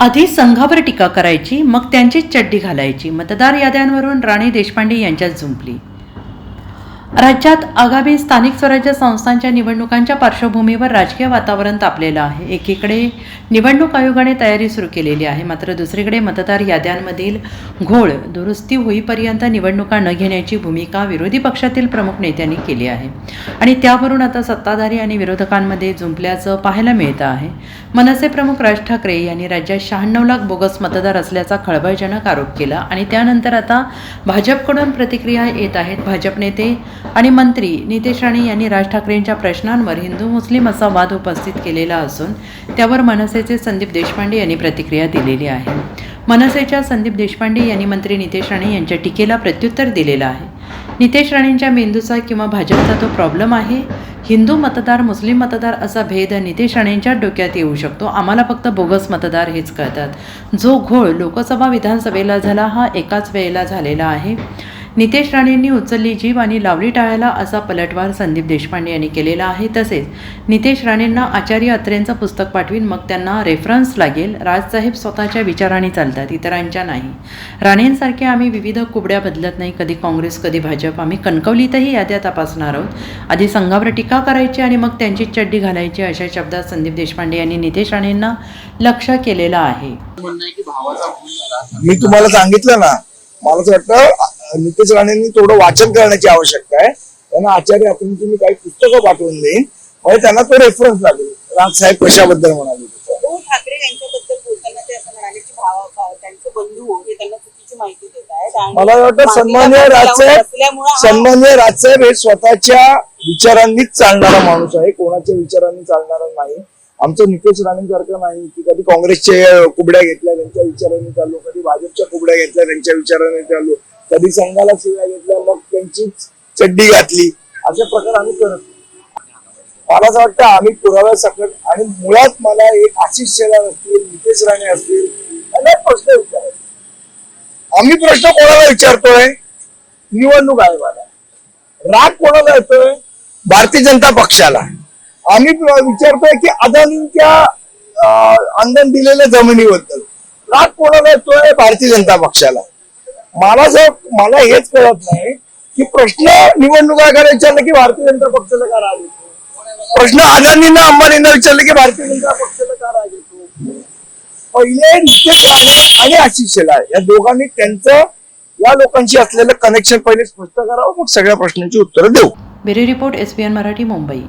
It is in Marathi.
आधी संघावर टीका करायची मग त्यांचीच चड्डी घालायची. मतदार याद्यांवरून राणी देशपांडे यांच्यात झुंपली. राज्यात आगामी स्थानिक स्वराज्य संस्थांच्या निवडणुकांच्या पार्श्वभूमीवर राजकीय वातावरण तापलेलं आहे. एकीकडे निवडणूक आयोगाने तयारी सुरू केलेली आहे मात्र दुसरीकडे मतदार याद्यांमधील घोळ दुरुस्ती होईपर्यंत निवडणुका न घेण्याची भूमिका विरोधी पक्षातील प्रमुख नेत्यांनी केली आहे. आणि त्यावरून आता सत्ताधारी आणि विरोधकांमध्ये जुंपल्याचं पाहायला मिळतं आहे. मनसे प्रमुख राज ठाकरे यांनी राज्यात शहाण्णव लाख बोगस मतदार असल्याचा खळबळजनक आरोप केला आणि त्यानंतर आता भाजपकडून प्रतिक्रिया येत आहेत. भाजप नेते आणि मंत्री नितेश राणे यांनी राज ठाकरेंच्या प्रश्नांवर हिंदू मुस्लिम असा वाद उपस्थित केलेला असून त्यावर मनसेचे संदीप देशपांडे यांनी प्रतिक्रिया दिलेली आहे. मनसेच्या संदीप देशपांडे यांनी मंत्री नितेश राणे यांच्या टीकेला प्रत्युत्तर दिलेलं आहे. नितेश राणेंच्या मेंदूचा किंवा भाजपचा तो प्रॉब्लेम आहे? हिंदू मतदार मुस्लिम मतदार असा भेद नितेश राणेंच्या डोक्यात येऊ शकतो? आम्हाला फक्त बोगस मतदार हेच कळतात. जो घोळ लोकसभा विधानसभेला झाला हा एकाच वेळेला झालेला आहे. नितेश राणेंनी उचलली जीभ आणि लावली टाळायला असा पलटवार संदीप देशपांडे यांनी केलेला आहे. तसेच नितेश राणेंना आचार्य अत्रेंचं पुस्तक पाठवीन मग त्यांना रेफरन्स लागेल. राजसाहेब स्वतःच्या विचाराने चालतात इतरांच्या नाही. राणेंसारखे आम्ही विविध कुबड्या बदलत नाही. कधी काँग्रेस कधी भाजप. आम्ही कणकवलीतही याद्या तपासणार आहोत. आधी संघावर टीका करायची आणि मग त्यांची चड्डी घालायची अशा शब्दात संदीप देशपांडे यांनी नितेश राणेंना लक्ष केलेलं आहे. मी तुम्हाला सांगितलं ना. मला असं वाटतं नितेश राणेंनी थोडं वाचन करण्याची आवश्यकता आहे. त्यांना आचार्य आपण तुम्ही काही पुस्तकं पाठवून देईन. म्हणजे त्यांना तो रेफरन्स लागेल. राजसाहेब कशाबद्दल म्हणाले उद्धव ठाकरे यांच्याबद्दल बोलताना ते असं म्हणाले की भावा त्यांचे बंधू हे त्यांना चुकीची माहिती देत आहेत आणि मला वाटतं सन्मान्य राजसाहेब हा- सन्मान्य राजसाहेब हे स्वतःच्या विचारांनीच चालणारा माणूस आहे. कोणाच्या विचारांनी चालणारा नाही. आमचं नितेश राणेंसारखं नाही की कधी काँग्रेसचे कुबड्या घेतल्या त्यांच्या विचारांनी चाललो. कधी भाजपच्या कुबड्या घेतल्या त्यांच्या विचारांनी चाललो. कधी संघाला शिव्या घेतल्या मग त्यांची चड्डी घातली. असे प्रकार आम्ही करत मला असं वाटतं आम्ही पुराव्या सकट आणि मुळात मला एक आशिष शेलार असतील नितेश राणे असतील अनेक प्रश्न विचारायचे. आम्ही प्रश्न कोणाला विचारतोय? निवडणूक आयोगाला. राग कोणाला येतोय? भारतीय जनता पक्षाला. आम्ही विचारतोय की अदानींच्या अं, अंगण दिलेल्या जमिनीबद्दल. राग कोणाला येतोय? भारतीय जनता पक्षाला. मला जर मला हेच कळत नाही की प्रश्न निवडणुका आयोगाला विचारलं की भारतीय जनता पक्षाला का राग येतो? प्रश्न अदानींना अंबानींना विचारलं की भारतीय जनता पक्षाला का राग येतो? पहिले नितेश राणे आणि आशिष शेलार या दोघांनी त्यांचं या लोकांशी असलेलं कनेक्शन पहिले स्पष्ट करावं मग सगळ्या प्रश्नांची उत्तरं देऊ. Bureau report S P N Marathi Mumbai.